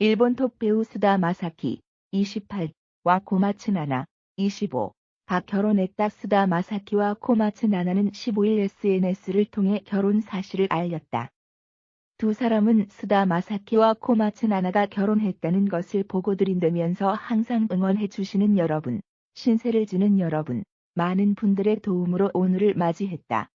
일본 톱 배우 스다 마사키 28 와 코마츠 나나 25가 결혼했다. 스다 마사키와 코마츠 나나는 15일 SNS를 통해 결혼 사실을 알렸다. 두 사람은 스다 마사키와 코마츠 나나가 결혼했다는 것을 보고드린다면서 항상 응원해 주시는 여러분, 신세를 지는 여러분, 많은 분들의 도움으로 오늘을 맞이했다.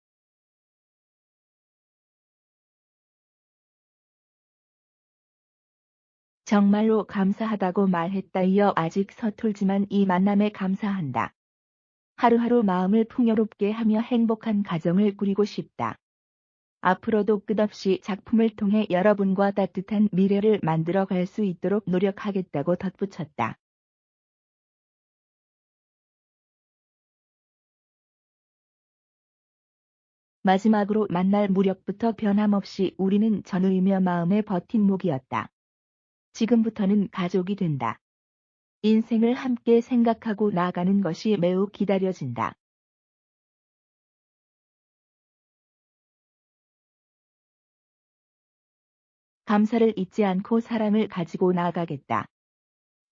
정말로 감사하다고 말했다. 이어 아직 서툴지만 이 만남에 감사한다. 하루하루 마음을 풍요롭게 하며 행복한 가정을 꾸리고 싶다. 앞으로도 끝없이 작품을 통해 여러분과 따뜻한 미래를 만들어 갈 수 있도록 노력하겠다고 덧붙였다. 마지막으로 만날 무렵부터 변함없이 우리는 전우이며 마음의 버팀목이었다. 지금부터는 가족이 된다. 인생을 함께 생각하고 나가는 것이 매우 기다려진다. 감사를 잊지 않고 사랑을 가지고 나가겠다.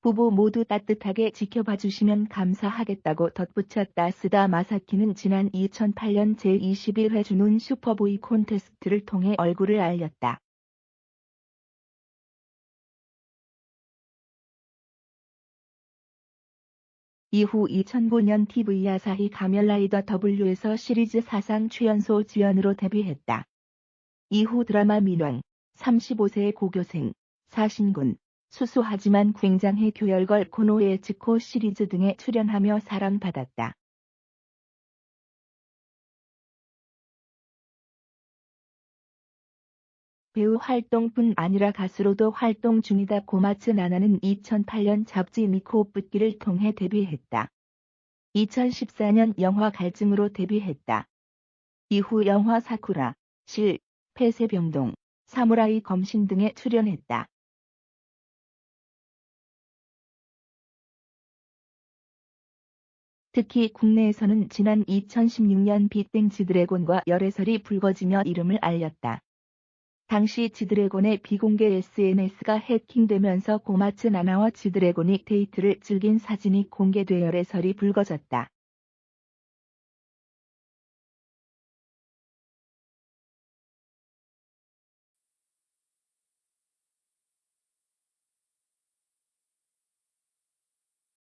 부부 모두 따뜻하게 지켜봐 주시면 감사하겠다고 덧붙였다. 스다 마사키는 지난 2008년 제21회 주눈 슈퍼보이 콘테스트를 통해 얼굴을 알렸다. 이후 2009년 TV 아사히 가면라이더 W에서 시리즈 사상 최연소 주연으로 데뷔했다. 이후 드라마 민왕, 35세의 고교생, 사신군, 수수하지만 굉장히 교열걸 고노의 즈코 시리즈 등에 출연하며 사랑받았다. 배우 활동뿐 아니라 가수로도 활동 중이다. 고마츠 나나는 2008년 잡지 미코 붓기를 통해 데뷔했다. 2014년 영화 갈증으로 데뷔했다. 이후 영화 사쿠라, 실, 폐쇄병동, 사무라이 검신 등에 출연했다. 특히 국내에서는 지난 2016년 빅뱅 지 드래곤과 열애설이 불거지며 이름을 알렸다. 당시 지드래곤의 비공개 SNS가 해킹되면서 고마츠 나나와 지드래곤이 데이트를 즐긴 사진이 공개돼 열애설이 불거졌다.